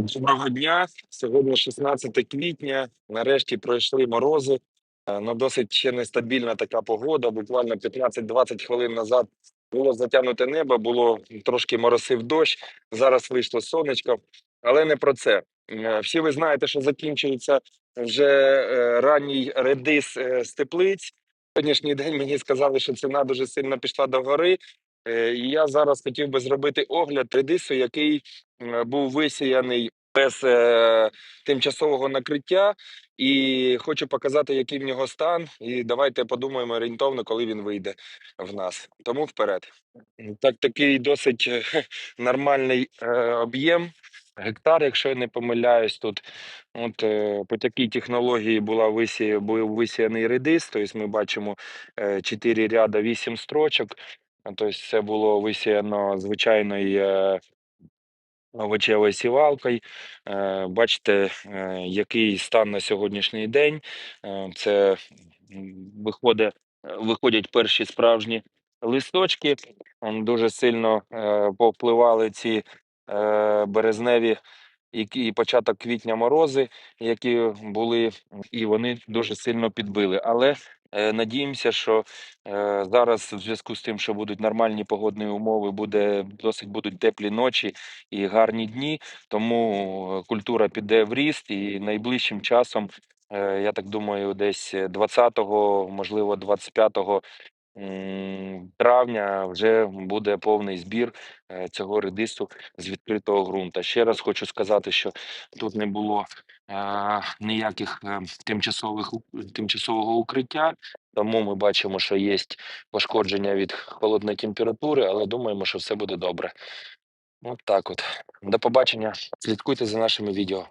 Доброго дня. Сьогодні 16 квітня. Нарешті пройшли морози. Е, Ну, досить ще нестабільна така погода. Буквально 15-20 хвилин назад було затягнуте небо, було трошки моросив дощ. Зараз вийшло сонечко, але не про це. Е, Всі ви знаєте, що закінчується вже е, ранній редис е, з теплиць. Сьогоднішній день мені сказали, що ціна дуже сильно пішла до гори. Е, я зараз хотів би зробити огляд редису, який був висіяний без е, тимчасового накриття, і хочу показати, який в нього стан. І давайте подумаємо орієнтовно, коли він вийде в нас. Тому вперед. Так, такий досить е, нормальний об'єм. Гектар, якщо я не помиляюсь, тут от по такій технології була висі, був висіяний редис. Тобто ми бачимо е, 4 ряда, 8 строчок. Тобто це було висіяно звичайною е, овочевою сівалкою. Е, Бачите, е, який стан на сьогоднішній день. Е, Це виходить, виходять перші справжні листочки. Дуже сильно повпливали ці березневі і, початок квітня морози, які були, і вони дуже сильно підбили. Але надіємося, що е, зараз, в зв'язку з тим, що будуть нормальні погодні умови, буде досить будуть теплі ночі і гарні дні. Тому е, культура піде в ріст, і найближчим часом, е, я так думаю, десь 20-го, можливо, 25-го травня вже буде повний збір е, цього редису з відкритого ґрунта. Ще раз хочу сказати, що тут не було е, ніяких е, тимчасових тимчасового укриття. Тому ми бачимо, що є пошкодження від холодної температури, але думаємо, що все буде добре. От так от. До побачення. Слідкуйте за нашими відео.